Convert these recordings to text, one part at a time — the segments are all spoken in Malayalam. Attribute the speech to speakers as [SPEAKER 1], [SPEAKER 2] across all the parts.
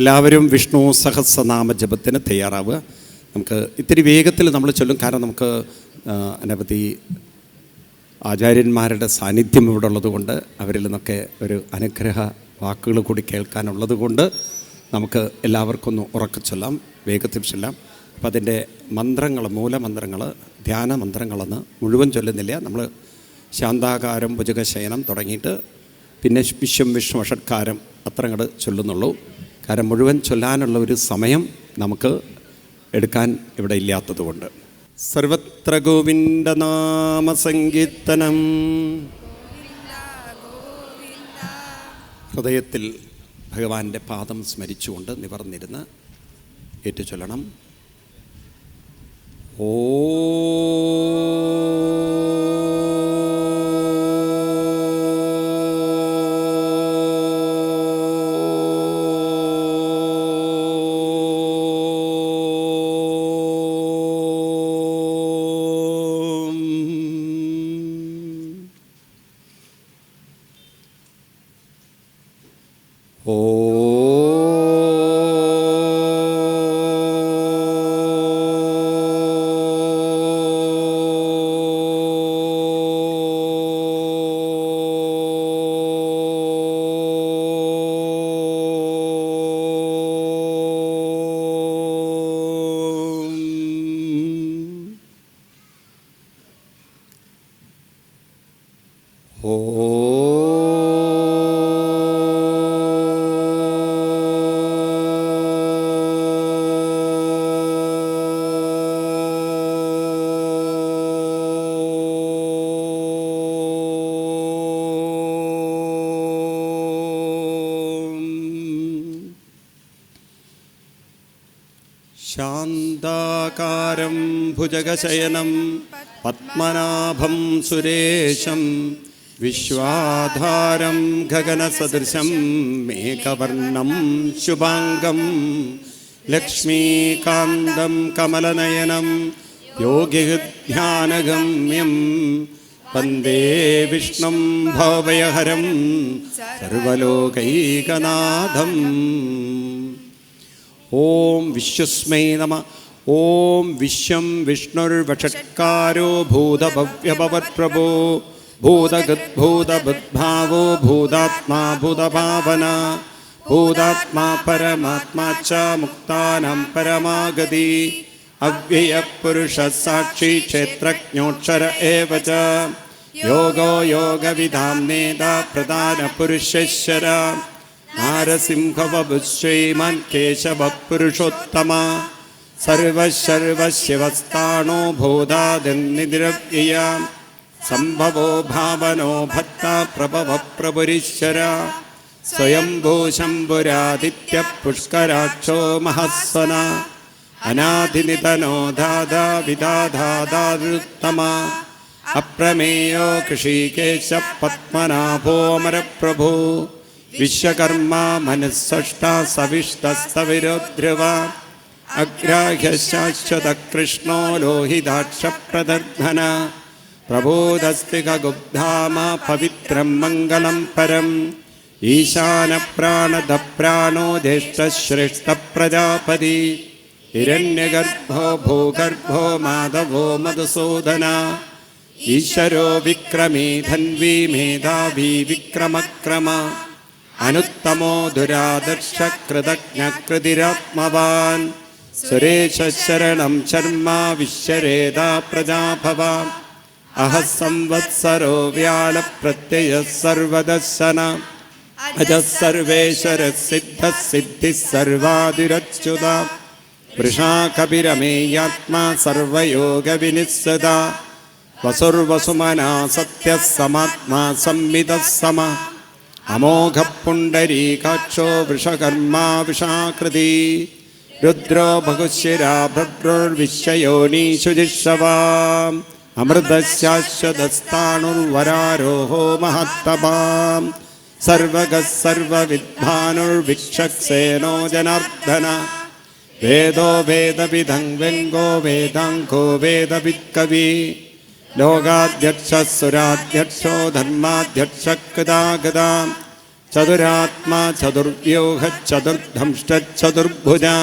[SPEAKER 1] എല്ലാവരും വിഷ്ണു സഹസ്രനാമ ജപത്തിന് തയ്യാറാവുക. നമുക്ക് ഇത്തിരി വേഗത്തിൽ നമ്മൾ ചൊല്ലും. കാരണം നമുക്ക് അനവധി ആചാര്യന്മാരുടെ സാന്നിധ്യം ഇവിടെ ഉള്ളതുകൊണ്ട് അവരിൽ നിന്നൊക്കെ ഒരു അനുഗ്രഹ വാക്കുകൾ കൂടി കേൾക്കാനുള്ളത് കൊണ്ട് നമുക്ക് എല്ലാവർക്കും ഒന്ന് വേഗത്തിൽ ചൊല്ലാം. അപ്പം അതിന്റെ മന്ത്രങ്ങൾ മൂലമന്ത്രങ്ങൾ ധ്യാന മന്ത്രങ്ങളെന്ന് മുഴുവൻ ചൊല്ലുന്നില്ല. നമ്മൾ ശാന്താകാരം ഭുജകശയനം തുടങ്ങിയിട്ട് പിന്നെ വിശ്വം വിഷ്ണു ഷട്കാരം അത്ര അങ്ങോട്ട് ചൊല്ലുന്നുള്ളൂ. കാരണം മുഴുവൻ ചൊല്ലാനുള്ള ഒരു സമയം നമുക്ക് എടുക്കാൻ ഇവിടെ ഇല്ലാത്തതുകൊണ്ട്. സർവത്ര ഗോവിന്ദ നാമ സങ്കീർത്തനം ഹൃദയത്തിൽ ഭഗവാന്റെ പാദം സ്മരിച്ചുകൊണ്ട് നിവർന്നിരുന്ന് ഏറ്റുചൊല്ലണം. ഓം ശാന്താകാരം ഭുജഗശയനം പത്മനാഭം സുരേശം വിശ്വാധാരം ഗഗനസദൃശം മേഘവർണം ശുഭാംഗം ലക്ഷ്മീകാന്തം കമലനയനം യോഗിധ്യാനഗമ്യം വന്ദേ വിഷ്ണും ഭവഭയഹരം സർവലോകൈകനാഥം. ഓം വിശ്വസ്മൈ നമ. ഓം വിശ്വം വിഷ്ണുർവഷട്കാരോ ഭൂതഭവ്യഭവത്പ്രഭോ. ഭൂതഗദ്ഭൂതബുദ്ഭാവോ ഭൂതാത്മാ ഭൂതഭാവന ഭൂതാത്മാ പരമാത്മാ ച മുക്താനാം പരമാഗതി. അവ്യയപുരുഷ സാക്ഷി ക്ഷേത്രജ്ഞോക്ഷര ഏവ ച. യോഗോ യോഗവിധാം നേതാ പ്രധാന नारसिंहव श्रीमन् केशवत्पुरुषोत्तमा सर्वः शर्वशिवस्ताणो बोधा सम्भवो भावनो भक्ता प्रभवप्रभुरीश्वर स्वयंभूशम्भुरादित्यपुष्कराक्षो महस्सना अनाधिनितनो धादा विदात्तमा अप्रमेयो कृषिकेश पद्मनाभोमरप्रभो विश्वकर्मा मनःसष्ठा सविष्टस्तविरुध्रुवा सविरुद्धृ अग्राह्य शाश्वत कृष्णो पवित्रं मङ्गलं परम् ईशानप्राणदप्राणो ज्येष्ठश्रेष्ठप्रजापति हिरण्यगर्भो भूगर्भो माधवो मधुसूदन ईश्वरो विक्रमी धन्वी मेधावी विक्रमक्रम अनुत्तमो दुरादर्शकृतज्ञकृतिरात्मवान्। सुरेशरणं शर्मा विश्वेधा प्रजाभवान्। अह संवत्सरो व्यालप्रत्ययः सर्वदर्शन। अजः सर्वेश्वरः सिद्धःसिद्धिः सर्वादिरच्युता। वृषा कबिरमेयात्मा सर्वयोगविनिस्सदा वसुर्वसुमना सत्यः समात्मा संविदः समः। അമോഘ പുണ്ടരീകാക്ഷോ വൃഷകർമാ വിഷാകൃതി. രുദ്രോ ബഹുശിരാ ഭദ്രോർവിശ്വയോനീശുജിഷവാം അമൃതശാശ്വതസ്ഥാണുർവരാരോഹോ മഹത്തമാം. സർവഗ സർവവിദ്വാനുർവിക്ഷക്സേനോ ജനാർദ്ദന. വേദോ വേദവിധം വെങ്കോ വേദാങ്കോ വേദവിത്കവി. लोगाध्यक्षः सुराध्यक्षो धर्माध्यक्षः कृदागदा चतुरात्मा चतुर्व्यूहच्चतुर्धंष्टच्चतुर्भुजा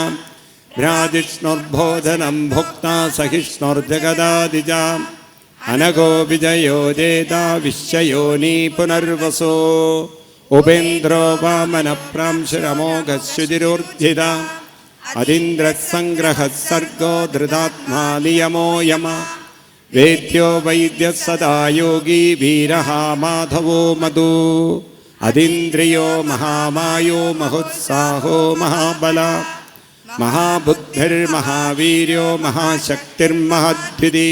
[SPEAKER 1] भ्राजिष्णुर्भोधनं भुक्ता सहिष्णुर्जगदादिजा अनगो विजयो देता विश्वयोनी पुनर्वसो। उपेन्द्रो वामनप्रांशुरमोघस्युतिरोर्जिता अतीन्द्रः सङ्ग्रहः सर्गो धृतात्मा नियमो यम। वेद्यो वैद्यः सदा योगी वीरः माधवो मधु अदिन्द्रियो महामायो महोत्साहो महाबल महाबुद्धिर्महावीर्यो महाशक्तिर्महाद्विदि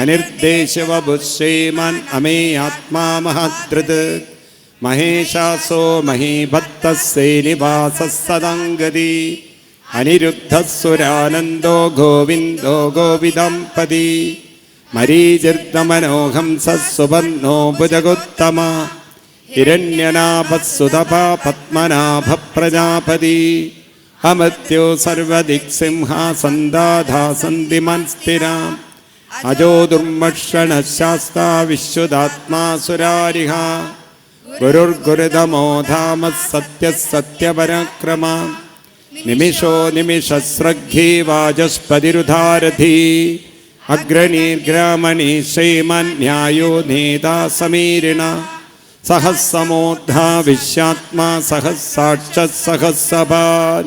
[SPEAKER 1] अनिर्देशवभुः श्रीमान् अमे आत्मा महादृत् महेशासो महीभत्तः श्रीनिवासः सदाङ्गदी अनिरुद्धः सुरानन्दो गोविन्दो गोविदम्पदी സസുവർണോ ഭുജഗുത്തമ. ഹിരണ്യനാഭസുതപ പത്മനാഭ പ്രജാപതി അമർത്യോ സർവദിക്സിംഹാസന്ദാധാസന്തിമൻ സ്ഥിരാം അജോ ദുർമക്ഷണശാസ്താ വിശ്വദാത്മാ സുരാരിഹ ഗുരുർഗുരുതമോ ധാമ സത്യ സത്യപരാക്രമ നിമിഷോ നിമിഷസ്രഗ്ധി വാചസ്പതിരുധാരഥി അഗ്രണീർഗ്രാമണി ശ്രീമന്യായോ നേതാ സമീരിണ സഹസ്സമോദ്ധാ വിശ്വാത്മാ സഹസാക്ഷ സഹസഭാൻ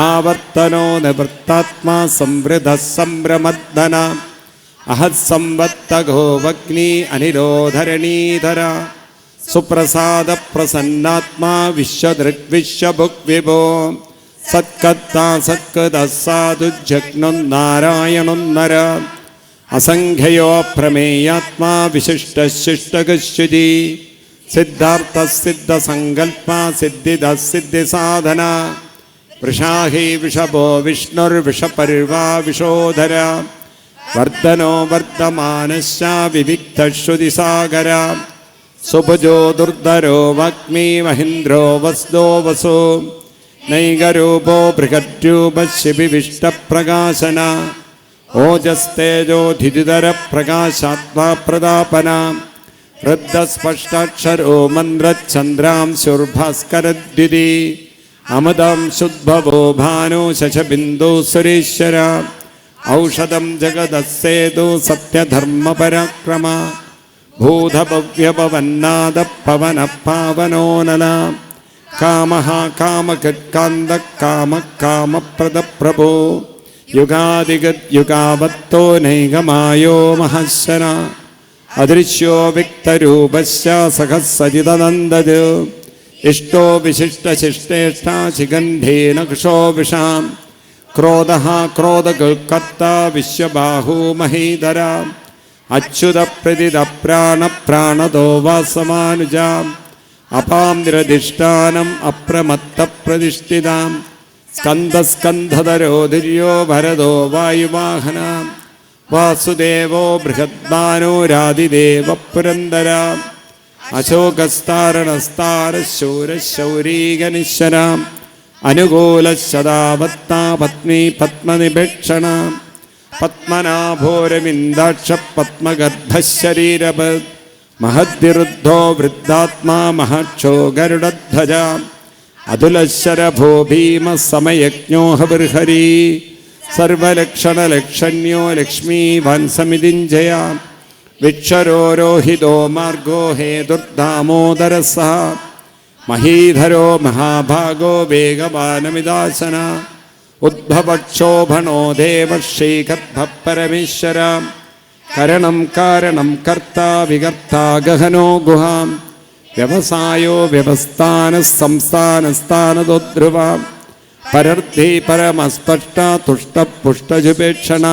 [SPEAKER 1] ആവർത്തനോ നിവൃത്താത്മാ സംവൃത സംഭ്രമദ്ദന അഹത്സംവത്തഘോവഗ്നി അനിരോധരണീധര സുപ്രസാദ പ്രസന്നാത്മാ വിശ്വദൃഗ്വിശ്വഭുക് വിഭോ സത്കത്താ സത്കൃത സാധുജഗ്നുന്നാരായണുന്നര അസംഖ്യയോ പ്രമേയാത്മാ വിശിഷ്ടശിഷ്ടകശ്യുതി സിദ്ധാർത്ഥ സിദ്ധ സങ്കൽപ്പ സിദ്ധിത സിദ്ധി സാധന വൃഷാഹി വിഷഭോ വിഷ്ണുർവിഷപർവാ വിഷോധര. വർദ്ധനോ വർദ്ധമാനശ്ച വിവിക്തശ്രുതിസാഗര. സുഭുജോ ദുർധരോ വഗ്മി മഹീന്ദ്രോ വസ്തോ വസോ. നൈകരൂപോ ബൃഹദ്രൂപ ശിബിവിഷ്ടപ്രകാശന ഓജസ്തേജോധിതര പ്രകാശാത്മാ പ്രതാപന വൃദ്ധസ്പഷ്ടാക്ഷരോ മന്ത്രചന്ദ്രാം ശുർഭാസ്കരദ്വിതി അമൃതം ശുദ്ഭവോ ഭാനോ ശശബിന്ദു സുരേശ്വര ഔഷധം ജഗദസ്സേതു സത്യധർമ്മപരാക്രമ ഭൂതഭവ്യപവന്നാദ പവന പാവനോനല കാമ കാമകത്കാന്ത യുഗാദിഗത് യുഗാവത്തോ നൈകമായോ മഹസ്സന. അദൃശ്യോ വിക്തരൂപശ്ച സഹസജിതനന്ദജ ഇഷ്ടോ വിശിഷ്ടശിഷ്ടേഷ്ടാ ശിഖണ്ഡേന കുഷോ വിഷാം. ക്രോധ ക്രോധകർത്ത വിശ്വബാഹൂ മഹീധര. അച്യുത പ്രതിത പ്രാണ പ്രാണതോ വാസമാനുജ. അപാം നിരധിഷ്ഠാനം അപ്രമത്ത പ്രതിഷ്ഠിതാം സ്കന്ധസ്കന്ധതരോ ദുര്യോ ഭരതോ വായുവാഹന. വാസുദേവോ ബൃഹദ്മാനോ രാതിദേവ പുരന്ദര അശോകസ്താരണസ്താരശൂരശൗരീകനിശ്വര അനുകൂല ശതാവത്താ പത്നി പത്മനിപേക്ഷണ പത്മനാഭോരമിന്ദാക്ഷ പത്മഗർഭശരീരപത് മഹദ്വിരുദ്ധോ വൃദ്ധാത്മാ മഹക്ഷോ ഗരുഡധ്വജ. അതുലശരഭോ ഭീമ സമയജ്ഞോ ഹബർഹരി സർവലക്ഷണലക്ഷണ്യോ ലക്ഷ്മീ വൻസമിതിഞ്ജയ. വിക്ഷരോരോഹിതോ മാർഗോ ഹേതുർദാമോദരസ മഹീധരോ മഹാഭാഗോ വേഗവാനമിദാസന. ഉദ്ഭവക്ഷോഭണോ ദേവശ്രീഗർഭപരമേശ്വര കരണം കാരണം കർത്ത വികർത്ത ഗഹനോ ഗുഹാം. വ്യവസായോ വ്യവസ്ഥാന സംസ്ഥാനസ്ഥാനതോധ്രുവ പരർത്ഥി പരമസ്പഷ്ട തുഷ്ടപുഷ്ടജുപേക്ഷണ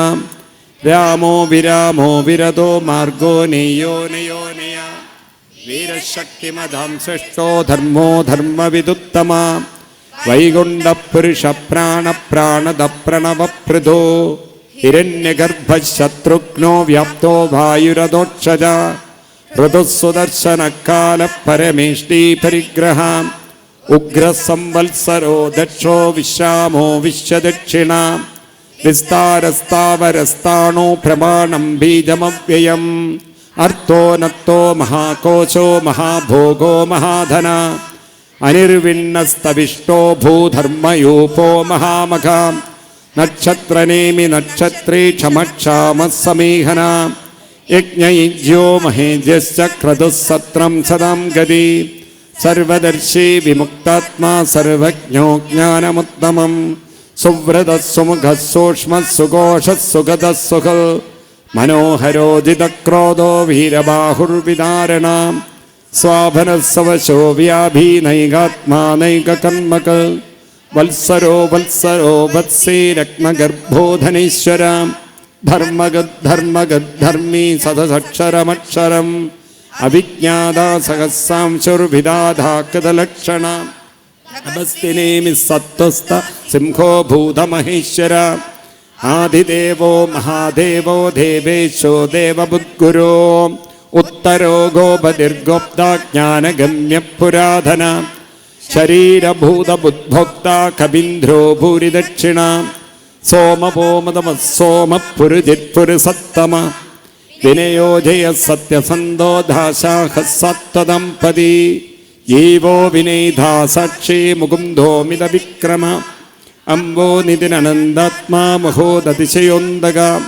[SPEAKER 1] രാമോ വിരാമോ വിരതോ മാർഗോ നെയ്യോ നയോ നയ. വീരശക്തിമതാം സൃഷ്ടോ ധർമ്മോ ധർമ്മവിദുത്തമ. വൈകുണ്ഠപുരുഷ പ്രാണ പ്രാണദ പ്രണവപ്രദോ ഹിരണ്യഗർഭശത്രുഘ്നോ വ്യാപ്തോ വായുരദോക്ഷജ ऋतुसुदर्शनकाल परमेष्टि परिग्रहाम् उग्रसंवत्सरो दक्षो विश्रामो विश्वदक्षिणा विस्तारस्तावरस्ताणो प्रमाणं बीजमव्ययम् अर्थो नत्तो महाकोशो महाभोगो महाधन अनिर्विण्णस्तविष्टो भूधर्मयूपो महामघा नक्षत्रनेमि नक्षत्रे क्षमक्षामः समीहना മഹേജശ്ച ക്രതുസത്രം സദാം ഗതി സർവദർശി വിമുക്താത്മാ സർവജ്ഞോ ജ്ഞാനമുത്തമം സുവ്രത സുമുഖ സൂക്ഷ്മ സുഘോഷ സുഗത സുഖ മനോഹരോദിതക്രോധോ വീരബാഹുർവിദാരണ സ്വാഭനസവശോ വ്യാഭീനൈകാത്മാ നൈകകർമ്മക വത്സരോ വത്സരോ വത്സേ രത്നഗർഭോധനീശ്വര ധർമ്മഗദ്ധർമ്മഗദ്ധർമ്മി സദസക്ഷരമക്ഷരം. അവിജ്ഞാത സഹസ്രാംശുർവിദാധാകൃതലക്ഷണ നമസ്തിനേമി സത്വസ്ഥ സിംഹോ ഭൂതമഹേശ്വര. ആദിദേവോ മഹാദേവോ ദേവേശോ ദേവബുദ്ഗുരോ. ഉത്തരോ ഗോപതിർഗോപ്താജ്ഞാനഗമ്യപുരാധന ശരീരഭൂതബുദ്ഭോക്ത കബീന്ദ്രോ ഭൂരിദക്ഷിണ. സോമപോമതമ സോമപുരുജിത്പുരുസത്തമ വിനയോജയ സത്യസന്തോധാശാഹ സത്വദമ്പതി ജീവോ വിനൈധാ സാക്ഷി മുകുന്ദോമിത വിക്രമ അംബോ നിതിനനന്ദാത്മാ മഹോദതിശയോന്തക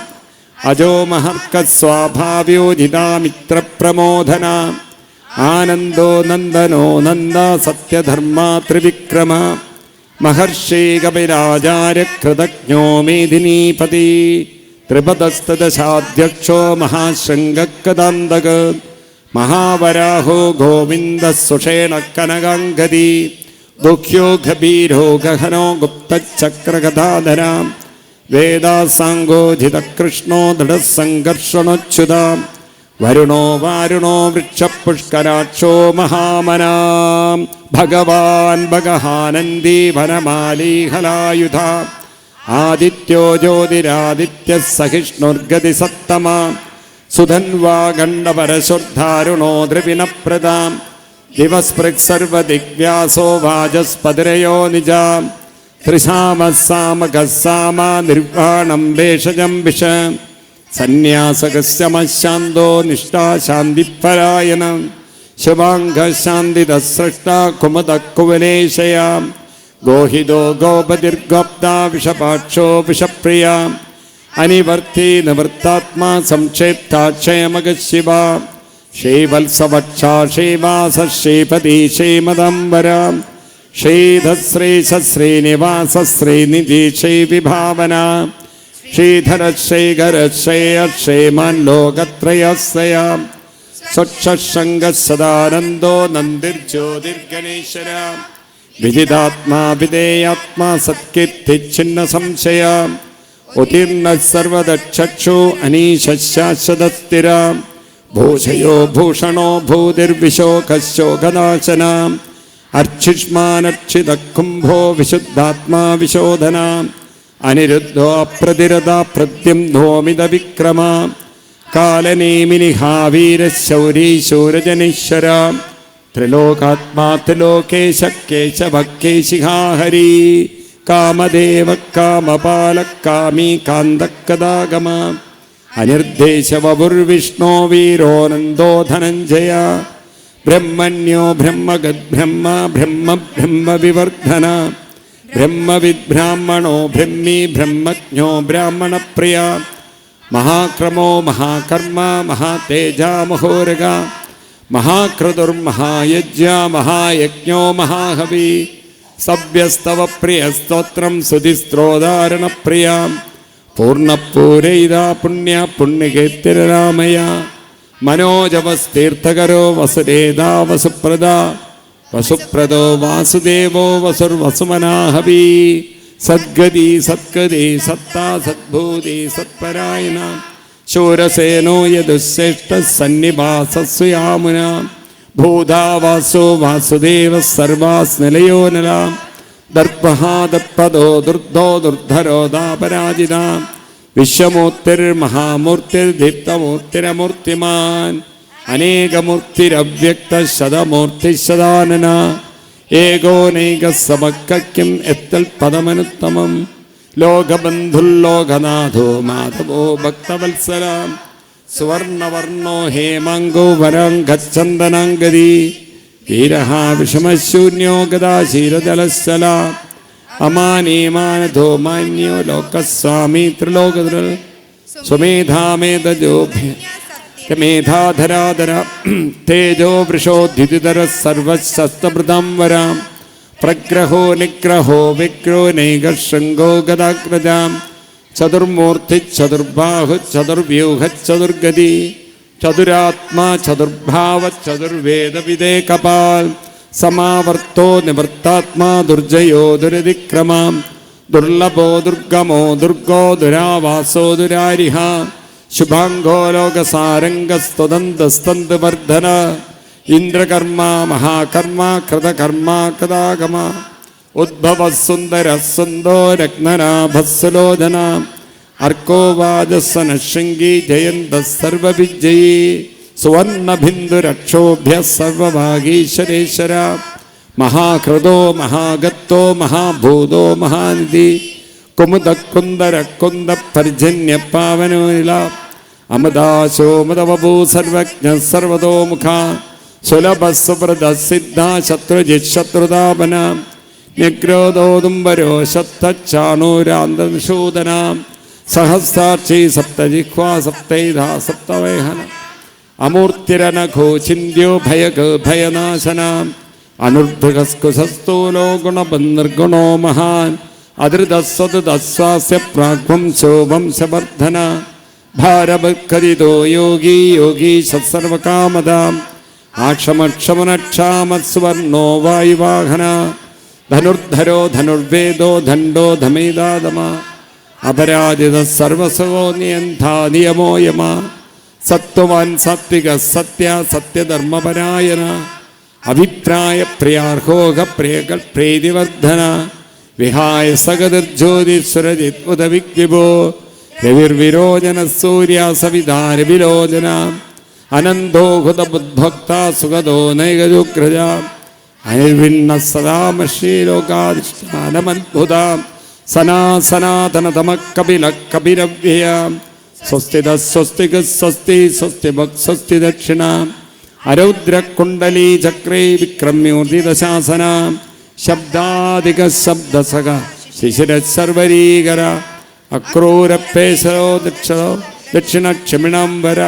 [SPEAKER 1] അജോ മഹർക്ക സ്വാഭാവ്യോജിതാമിത്രപ്രമോദന ആനന്ദോ നന്ദനോ നന്ദ സത്യധർമ്മ ത്രിവിക്രമ മഹർഷി കപിരാചാര്യകൃതജ്ഞോ മേദിനീപതി ത്രിപദസ്തദശാധ്യക്ഷോ മഹാശൃംഗക്കദാന്തക മഹാവരാഹോ ഗോവിന്ദ സുഷേണ കനകാംഗതി ദുഃഖ്യോ ഗഭീരോ ഗഹനോ ഗുപ്തചക്രകഥാധരാം വേദാസാങ്കോജിതകൃഷ്ണോ ദൃഢസംഘർഷണോച്യുത വരുണോ വാരുണോ വൃക്ഷപുഷ്കരാക്ഷോ മഹാമനാം. ഭഗവാൻ ഭഗഹാനന്ദി വനമാലീഹലായുധ. ആദിത്യോ ജ്യോതിരാദിത്യ സഹിഷ്ണുർഗതി സത്തമ സുധൻവാ ഗണ്ഡപരശുദ്ധാരുണോ ദ്രവിണപ്രദാം. ദിവസ്പൃക് സർവദിഗ്വ്യാസോ വാചസ്പതിരയോ നിജാം. ത്രിശാമസാമകസാമ നിർവാണം ഭേഷജം വിഷ സന്യാസകസ്യമശാന്തോ നിഷ്ഠാശാന്തിപരായണ ശുഭാംഗശാന്തിതസൃഷ്ട കുമുദക്കുവലേശയാം ഗോഹിതോ ഗോപതിർഗോപ്ത വിഷപാക്ഷോ വിഷപ്രിയ. അനിവർത്തി നിവൃത്താത്മാ സംക്ഷേപ്താക്ഷയമക ശിവ ശ്രീവത്സവക്ഷാ ശ്രീവാസ ശ്രീപതി ശ്രീമദംബര ശ്രീധശ്രീശ ശ്രീനിവാസ ശ്രീനിധി ശ്രീവിഭാവന. ശ്രീധര ശ്രീകര ശ്രേയ ശ്രീമാൻ ലോകത്രയസ്യ സ്വക്ഷംഗ സദാനന്ദോ നന്ദിർജ്യോതിർഗണേശ്വര വിദിതാത്മാ വിധേയാത്മാ സത്കീർത്തിച്ഛിന്ന സംശയ ഉതീർണ സർവദക്ഷു അനീശാശ്വതസ്ഥിര ഭൂഷയോ ഭൂഷണോ ഭൂതിർവിശോകശോകനാശന. അർച്ചിഷ്മാനക്ഷിത കുംഭോ വിശുദ്ധാത്മാ വിശോധന അനിരുദ്ധോ പ്രതിരഥ പ്രത്യം ധോമിത വിക്രമ. കാലനേമിനിഹാവീരശൗരീ ശൂരജനീശ്വര. ത്രിലോകാത്മാ ത്രിലോകേശ കേശവ കേശിഹാഹരി കാമദേവ കാമപാല കാമീ കാന്തക്കദാഗമ. അനിർദ്ദേശവപുർവിഷ്ണോ വീരോനന്ദോ ധനഞ്ജയ. ബ്രഹ്മണ്യോ ബ്രഹ്മഗദ്ബ്രഹ്മ ബ്രഹ്മ ബ്രഹ്മ വിവർധന ബ്രഹ്മവിദ്ബ്രാഹ്മണോ ബ്രഹ്മി ബ്രഹ്മജ്ഞോ ബ്രാഹ്മണപ്രിയ? മഹാക്രമോ മഹാകർമ്മ മഹാതേജ മഹോരഗ. മഹാക്രതുർമഹായജ്ഞ മഹായജ്ഞോ മഹാഹവി. സവ്യസ്തവ പ്രിയ സ്തോത്രം സുതിസ്ത്രോദാരണ പ്രിയ പൂർണപൂരയിത പുണ്യ പുണ്യകീർത്തിരരാമയ മനോജവസ്തീർത്ഥകരോ വസുരേതാ വസുപ്രദ വസുപ്രദോ വാസുദേവോ വസുർവസുമനാഹവി സദ്ഗതി സത്കതി സത്താ സദ്ഭൂതി സത്പരായണ. ശൂരസേനോ യദുശ്രേഷ്ഠ സന്നിവാസസ്വയാമുന ഭൂതാവാസോ വാസുദേവ സർവാസ്നിലയോ നല. ദർപ്പഹാദർപ്പദോ ദുർദ്ധോ ദുർധരോ ദാപരാജിത. വിശ്വമൂർത്തിർമഹാമൂർത്തിർദീപ്തമൂർത്തിരമൂർത്തിമാൻ അനേകമൂർത്തിരവ്യക്ത ശതമൂർത്തി ശതാനന ഏകോനൈക സമക്കും എത്തൽ പദമനുത്തമം. ലോകബന്ധുല്ലോകനാഥോ മാധവോ ഭക്തവത്സരാം സുവർണവർണോ ഹേമാങ്കോ വരാംഗച്ചന്ദനാംഗതി.
[SPEAKER 2] വീരഹ വിഷമശൂന്യോ ഗതാശീരജലസ്ഥല അമാനീമാനധോ മാന്യോ ലോകസ്വാമി ത്രിലോകൃ സ്വമേധാമേതജോഭ്യ മേധാധരാധര തേജോ വൃഷോദ്യുതിതര സർവശസ്തമൃതം വരാം. പ്രഗ്രഹോ നിഗ്രഹോ വിഗ്രോ നൈകശൃംഗോ ഗതാഗ്രജാം ചതുർമൂർത്തി ചതുർബാഹു ചതുർവ്യൂഹ ചതുർഗതി. ചതുരാത്മാ ചതുർഭാവ ചതുർവേദ വിദേകപാൽ സമാവർത്തോ നിവൃത്താത്മാ ദുർജയോ ദുരതിക്രമാം. ദുർലഭോ ദുർഗമോ ദുർഗോ ദുരാവാസോ ദുരാരിഹ. ശുഭാംഗോ ലോകസാരംഗസ്തുതന്തസ്തന്ത് വർധന ഇന്ദ്രകർമ്മ മഹാകർമ്മ കൃതകർമ്മ കൃതാഗമ ഉദ്ഭവ സുന്ദര സുന്ദോ രത്നനാഭസ്സുലോചന അർക്കോവാജസ്വന ശൃംഗി ജയന്ത സർവവിജയീ സുവർണബിന്ദുരക്ഷോഭ്യ സർവഭാഗീശ്വരേശ്വര മഹാകൃതോ മഹാഗത്തോ മഹാഭൂതോ മഹാനിധി കുമുദക്കുന്ദര കുന്ദ മദവഭൂ സർവജ്ഞ സർവതോമുഖ സുലഭ സുബ്രത സിദ്ധ ശത്രുജിത് ശത്രുതാപന നിഗ്രോദോദുംബരോ ശത്തച്ചാണൂരാന്തശൂദന സഹസ്രാക്ഷി സപ്തജിഹ്വാ സപ്തൈധ സപ്തവേഹന അമൂർത്തിരനഘോ ചിന്യോ ഭയക ഭയനാശന അനുർദ്ധകസ്കുസസ്തൂലോ ഗുണബന്ധിർഗുണോ മഹാൻ വംശവർദ്ധന ഭാരഭക്കരിതോ യോഗി യോഗി സർവകാമതാം ആക്ഷമക്ഷമനക്ഷാമസ്വർണോ വായുവാഹന. ധനുർധരോ ധനുർവേദോ ധണ്ഡോ ധമേദാദമ അപരാജിത സർവസവോ നിയന്താ നിയമോ യമ സത്വവാൻ സാത്വിക സത്യ സത്യധർമ്മപരായണ അഭിപ്രായ പ്രിയാർഹോഹ പ്രിയകൾ പ്രീതിവർദ്ധന. വിഹായ സഗതിർജ്യോതിസ്വരജിത് ഉദവിഗ്വിഭോ രവിർവിരോചന സൂര്യ സവിതാര വിലോചന അനന്തോ ഹുതബുദ്ഭക്ത സുഗതോ നൈകജുഗ്രജ അനിർഭിന്ന സദാമശ്രീലോകാധിഷ്ഠാനമദ്ഭുത സനാസനാതനതമ കപില കപിലവ്യ സ്വസ്തിത സ്വസ്തിക സ്വസ്തി സ്വസ്തി ഭക്സ്വസ്തി ദക്ഷിണ അരൗദ്രകുണ്ടലീ ചക്രേ ശബ്ദാധിക ശബ്ദസക ശിശിര സർവരീകര. അക്രൂരപ്പേശരോ ദക്ഷോ ദക്ഷിണ ക്ഷമിണംബര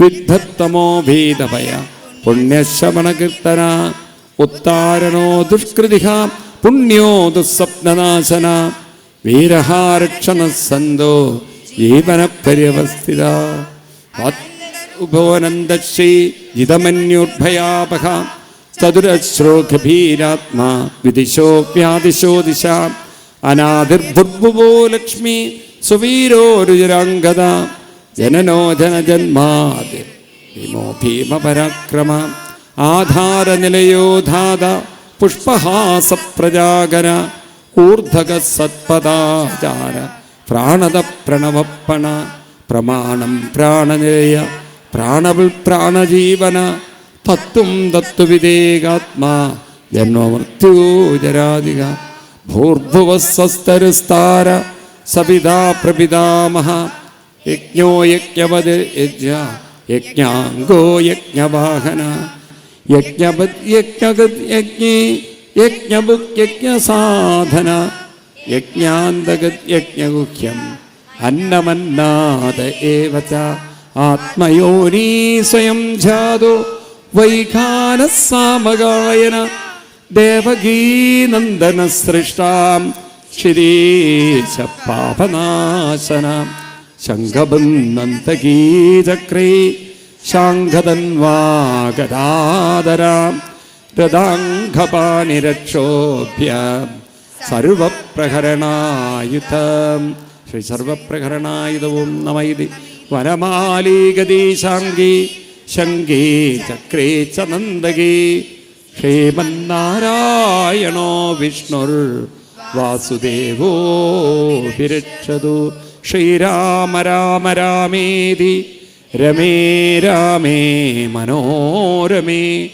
[SPEAKER 2] വിദ്ധത്തമോ ഭീതഭയ. പുണ്യശമനകീർത്തന ഉത്താരണോ ദുഷ്കൃതി പുണ്യോ ദുസ്വപ്നനാശന. വീരഹാരക്ഷണ സന്തോ ജീവന പര്യവസ്ഥിത ഉഭവനന്ദശ്രീ ജിതമന്യോദ്ഭയാപഹ ചതുരശ്രോഖഭീരാത്മാ വിദിശോ വ്യാദിശോ ദിശ. അനാദിർഭുർഭുവോ ലക്ഷ്മി സുവീരോരുജരാംഗത ജനനോ ജനജന്മാതി ഭീമോ ഭീമപരാക്രമ. ആധാരനിലയോ ധാത. പുഷ്പഹാസ പ്രജാകര ഊർധക സത്പദാചാര പ്രാണത പ്രണവപ്പണ പ്രമാണം പ്രാണനിലയ. പ്രാണവിൽ പ്രാണജീവന തത്വം തത്വവിദേകാത്മാ ജന്മമൃത്യൂജരാധിക ഭൂർഭുവസ്വസ്തരുസ്താര സവിതാ പ്രപിതാമഹ യജ്ഞോ യജ്ഞവത് യജ്ഞ യജ്ഞാംഗോ യജ്ഞവാഹന യജ്ഞപത് യജ്ഞഗത് യജ്ഞേ യജ്ഞബുക് യജ്ഞസാധന യജ്ഞാന്തഗത് യജ്ഞഗുഹ്യം അന്നമന്നാദ ഏവ ആത്മയോനീ സ്വയം ജാതോ വൈഖാനസാമഗായന ദേവഗീനന്ദന സൃഷ്ടാം ശിരീശ പാപനാശന ശംഖബന്ധന്തകീചക്രേ ശാങ്കതന്വാഗദാദരാം രഥാംഗപാണിരക്ഷോഭ്യ സർവപ്രഹരണായുധം. ശ്രീ സർവപ്രഹരണായുധവും നമൈതി വനമാലീഗതീശാംഗി ശങ്കീ ചക്രേ ച നന്ദകേ ഹേമന്നാരായണോ വിഷ്ണുർ വാസുദേവോ വിരക്ഷതു. ശ്രീരാമ രാമ രാമേതി. രമേ രാമേ മനോരമേ.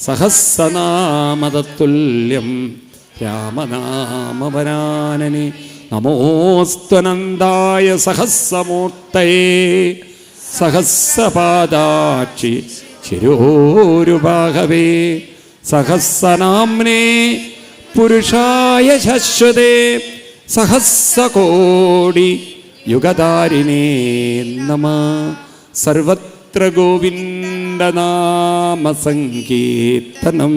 [SPEAKER 2] സഹസ്രനാമതത്തുല്യം രാമനാമവരാനനെ. നമോസ്തുനന്ദായ സഹസ്രമൂർത്തയേ. സഹസ്രപാദാക്ഷി ശിരോരുഭാഗവേ സഹസ്രനാംനേ പുരുഷായ ശശ്വതേ സഹസ്രകോടി യുഗതാരിണേ നമ. സർവത്ര ഗോവിന്ദനാമസങ്കീർത്തനം.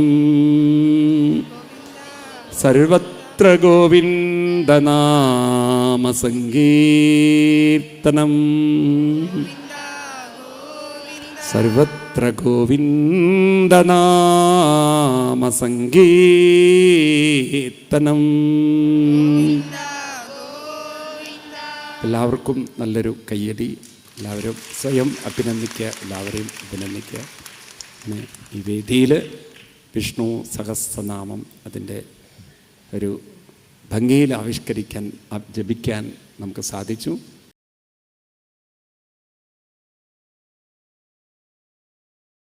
[SPEAKER 2] സർവത്ര ഗോവിന്ദനാമസങ്കീർത്തനം. സർവത്ര ഗോവിന്ദനാമസങ്കീർത്തനം എല്ലാവർക്കും നല്ലൊരു കയ്യടി. എല്ലാവരും സ്വയം അഭിനന്ദിക്കുക. എല്ലാവരെയും അഭിനന്ദിക്കുക. ഈ വേദിയിൽ വിഷ്ണു സഹസ്രനാമം അതിന്റെ ഒരു ഭംഗിയിൽ ആവിഷ്കരിക്കാൻ ജപിക്കാൻ നമുക്ക് സാധിച്ചു.